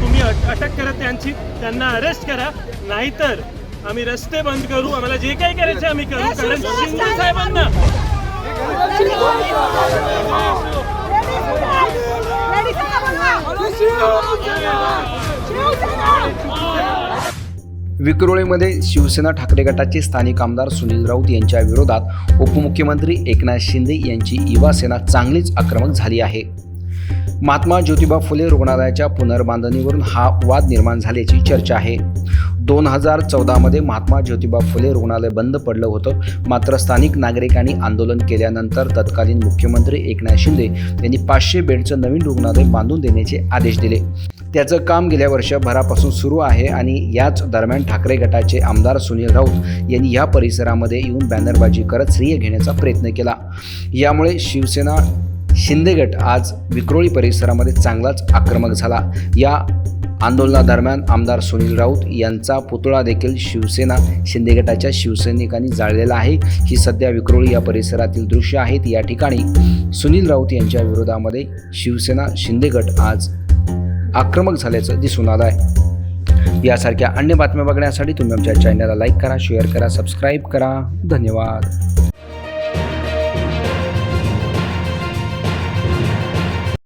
तुम्ही अट- अटक करा त्यांची. त्यांना अरेस्ट करा. नाहीतर आम्ही रस्ते बंद करू. आम्हाला जे काही करायचं आम्ही करू. कारण शिंदे साहेबांना विक्रोळीमध्ये शिवसेना ठाकरे गटाचे स्थानिक आमदार सुनील राऊत यांच्या विरोधात उपमुख्यमंत्री एकनाथ शिंदे यांची युवा सेना चांगलीच आक्रमक झाली आहे. महात्मा ज्योतिबा फुले रुग्णालयाच्या पुनर्बांधणीवरून हा वाद निर्माण झाल्याची चर्चा आहे. दोन हजार चौदामध्ये महात्मा ज्योतिबा फुले रुग्णालय बंद पडलं होतं. मात्र स्थानिक नागरिकांनी आंदोलन केल्यानंतर तत्कालीन मुख्यमंत्री एकनाथ शिंदे यांनी पाचशे बेडचं नवीन रुग्णालय बांधून देण्याचे आदेश दिले. त्याचं काम गेल्या वर्षभरापासून सुरू आहे आणि याच दरम्यान ठाकरे गटाचे आमदार सुनील राऊत यांनी या परिसरामध्ये येऊन बॅनरबाजी करत श्रेय घेण्याचा प्रयत्न केला. यामुळे शिवसेना शिंदे गट आज विक्रोळी परिसरामध्ये चांगलाच आक्रमक झाला. या आंदोलनादरम्यान आमदार सुनील राऊत यांचा पुतळा देखील शिवसेना शिंदे गटाच्या शिवसैनिकांनी जाळलेला आहे. ही सध्या विक्रोळी या परिसरातील दृश्य आहेत. या ठिकाणी सुनील राऊत यांच्या विरोधामध्ये शिवसेना शिंदे गट आज आक्रमक झाल्याचं दिसून आलं आहे यासारख्या अन्य बातम्या बघण्यासाठी तुम्ही आमच्या चॅनलला लाईक करा शेअर करा सबस्क्राईब करा. धन्यवाद.